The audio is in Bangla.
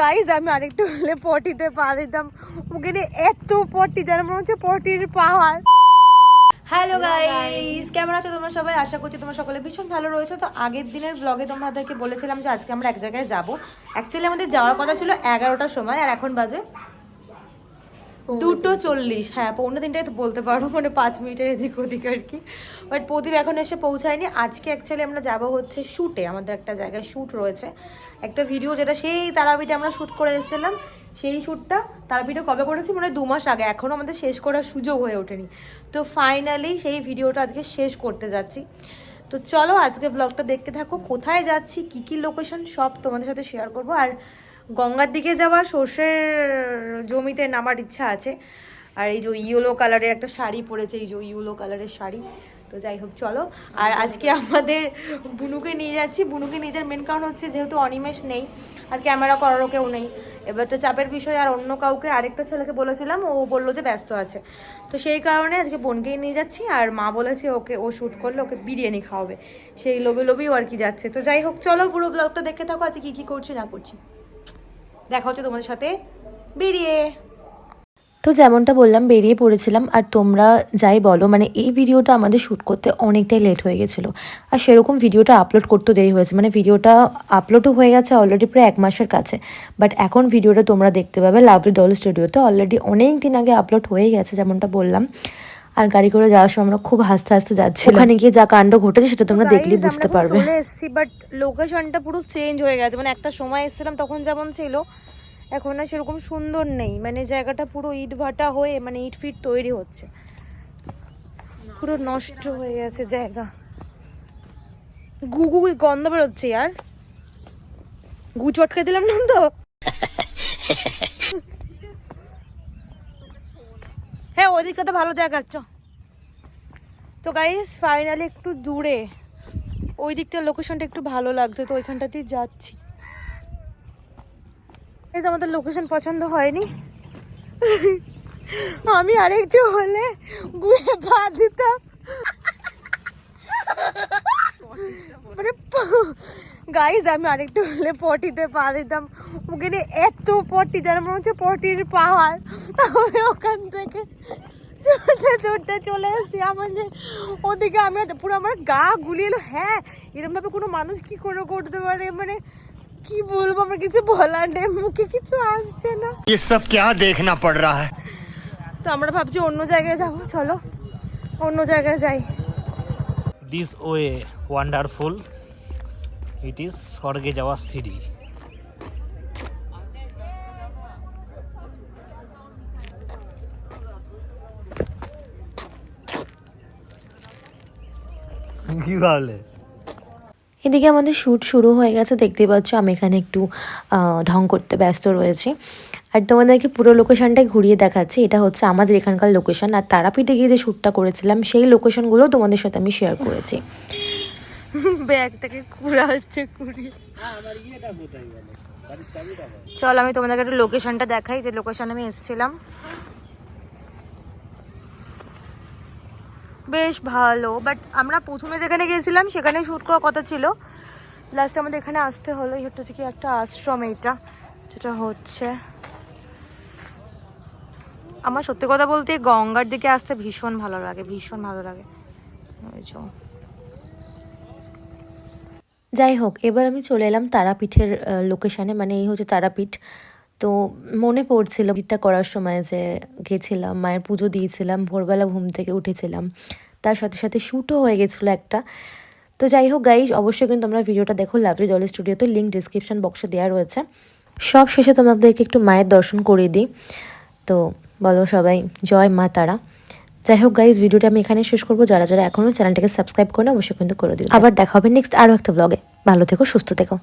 গাইজ আমি আরেকটু হলে পটিতে পা দিতাম। ওখানে এত পটি, যেন মনে হচ্ছে পটির পাহাড়। হ্যালো গাইস কেমন আছো তোমরা সবাই? আশা করছি তোমরা সকলে ভীষণ ভালো রয়েছে। তো আগের দিনের ব্লগে তোমাদেরকে বলেছিলাম যে আজকে আমরা এক জায়গায় যাব। অ্যাকচুয়ালি আমাদের যাওয়ার কথা ছিল এগারোটার সময়, আর এখন বাজে দুটো চল্লিশ হ্যাঁ পৌনে তিনটায় তো বলতে পারো মানে পাঁচ মিনিটের এদিক ওদিক আর কি। বাট প্রদীপ এখন এসে পৌঁছায়নি। আজকে অ্যাকচুয়ালি আমরা যাব হচ্ছে শ্যুটে আমাদের একটা জায়গায় শ্যুট রয়েছে। একটা ভিডিও যেটা সেই তারাপীঠে আমরা শ্যুট করে এসেছিলাম সেই শ্যুটটা তারাপীঠে কবে করেছি? মানে দু মাস আগে এখনও আমাদের শেষ করার সুযোগ হয়ে ওঠেনি। তো ফাইনালি সেই ভিডিওটা আজকে শেষ করতে যাচ্ছি। তো চলো আজকে ব্লগটা দেখতে থাকো কোথায় যাচ্ছি কি কি লোকেশন সব তোমাদের সাথে শেয়ার করব। আর গঙ্গার দিকে যাওয়া, সর্ষের জমিতে নামার ইচ্ছা আছে। আর এই যে ইয়েলো কালারের একটা শাড়ি পরেছে, এই যে ইয়েলো কালারের শাড়ি। তো যাই হোক, চলো। আর আজকে আমাদের বুনুকে নিয়ে যাচ্ছি। বুনুকে নিয়ে যাওয়ার মেন কারণ হচ্ছে যেহেতু অনিমেষ নেই, আর ক্যামেরা করারও কেউ নেই। এবার তো চাপের বিষয়, আর অন্য কাউকে, আরেকটা ছেলেকে বলেছিলাম, ও বলল যে ব্যস্ত আছে। তো সেই কারণে আজকে বোনকেই নিয়ে যাচ্ছি, আর মা বলেছে ওকে, ও শ্যুট করলে ওকে বিরিয়ানি খাওয়াবে। সেই লোভে লোভেও আর কি যাচ্ছে। তো যাই হোক, চলো পুরো ব্লগটা দেখে থাকো, আজকে কী কী করছি না করছি। দেখা হচ্ছে তোমাদের সাথে বেরিয়ে। তো যেমনটা বললাম, বেরিয়ে পড়েছিলাম আর তোমরা যাই বলো মানে এই ভিডিওটা আমাদের শ্যুট করতে অনেকটাই লেট হয়ে গেছিল। আর সেরকম ভিডিওটা আপলোড করতে দেরি হয়েছে মানে ভিডিওটা আপলোডও হয়ে গেছে অলরেডি প্রায় এক মাসের কাছে। বাট এখন ভিডিওটা তোমরা দেখতে পাবে লাভলি ডল স্টুডিওতে অলরেডি অনেক দিন আগে আপলোড হয়ে গেছে, যেমনটা বললাম। আর গাড়ি করে যাওয়ার সময় আমরা খুব হাসতে হাসতে যাচ্ছি ওখানে গিয়ে যা কাণ্ড ঘটেছে সেটা তোমরা দেখলেই বুঝতে পারবে। চলে এসেছি বাট লোকেশনটা পুরো চেঞ্জ হয়ে গেছে। মানে একটা সময় এসেছিলাম তখন যেমন ছিল এখন আর সেরকম সুন্দর নেই। মানে জায়গাটা পুরো ইট ভাটা হয়ে মানে ইট ফিট তৈরি হচ্ছে। পুরো নষ্ট হয়ে গেছে জায়গা। গু গু গন্ধ বেরোচ্ছে আর গু চটকে দিলাম না তো? হ্যাঁ ওদিকটা তো ভালো দেখাচ্ছ তো গাইস ফাইনালি একটু দূরে। ওই দিকটার লোকেশনটা একটু ভালো লাগছে, তো ওইখানটাতেই যাচ্ছি। এই আমাদের লোকেশন পছন্দ হয়নি। আমি আরেকটু হলে ঘুরে পা দিতাম। মানে গাইজ আমি আরেকটু হলে পটিতে পা দিতাম ওখানে এত পটি যেন মনে হচ্ছে পটির পাহাড় আমি ওখান থেকে দৌড়তে দৌড়তে চলে এসেছি আমার যে ওদিকে আমি পুরো আমার গা গুলিয়ে এলো হ্যাঁ এরকম ভাবে কোনো মানুষ কি করে করতে পারে মানে কি বলবো আমার কিছু বলার নেই মুখে কিছু আসছে না ये सब क्या देखना पड़ रहा है তো আমরা ভাবছি অন্য জায়গায় যাবো চলো অন্য জায়গায় যাই this way wonderful it is স্বর্গে যাওয়ার সিঁড়ি। কি ভাবলে? এদিকে আমাদের শ্যুট শুরু হয়ে গেছে দেখতে পাচ্ছ আমি এখানে একটু ঢং করতে ব্যস্ত রয়েছি। আর তোমাদেরকে পুরো লোকেশনটাই ঘুরিয়ে দেখাচ্ছি, এটা হচ্ছে আমাদের এখানকার লোকেশন আর তারাপীঠে গিয়ে যে শ্যুটটা করেছিলাম, সেই লোকেশনগুলো তোমাদের সাথে আমি শেয়ার করেছি। ব্যাগ থেকে কুড়া হচ্ছে কুড়ি চল, আমি তোমাদেরকে একটু লোকেশনটা দেখাই, যে লোকেশন আমি এসেছিলাম। বেশ ভালো বাট আমরা প্রথমে যেখানে গিয়েছিলাম সেখানে শ্যুট করার কথা ছিল। লাস্টে আমাদের এখানে আসতে হলো এটা হচ্ছে কি একটা আশ্রম এইটা, যেটা হচ্ছে। আমার সত্যি কথা বলতে গঙ্গার দিকে আসতে ভীষণ ভালো লাগে, ভীষণ ভালো লাগে। ওই। যাই হোক এবার আমি চলে এলাম তারাপীঠের লোকেশানে মানে এই হচ্ছে তারাপীঠ। তো মনে পড়ছিল পিঠটা করার সময় যে গেছিলাম, মায়ের পুজো দিয়েছিলাম, ভোরবেলা ঘুম থেকে উঠেছিলাম। তার সাথে সাথে শ্যুটও হয়ে গেছিল একটা। তো যাই হোক গাইজ অবশ্যই কিন্তু তোমরা ভিডিওটা দেখো লাভলি ডলি স্টুডিওতে লিঙ্ক ডিসক্রিপশন বক্সে দেওয়া রয়েছে। সব শেষে তোমাদেরকে একটু মায়ের দর্শন করিয়ে দিই। তো বলো সবাই, জয় মা তারা। যাই হোক গাইজ ভিডিওটা আমি এখানে শেষ করব। যারা যারা এখনও চ্যানেলটাকে সাবস্ক্রাইব করে অবশ্যই কিন্তু করে দিও। আবার দেখা হবে নেক্সট আরও একটা ব্লগে ভালো থেকো, সুস্থ থেকো।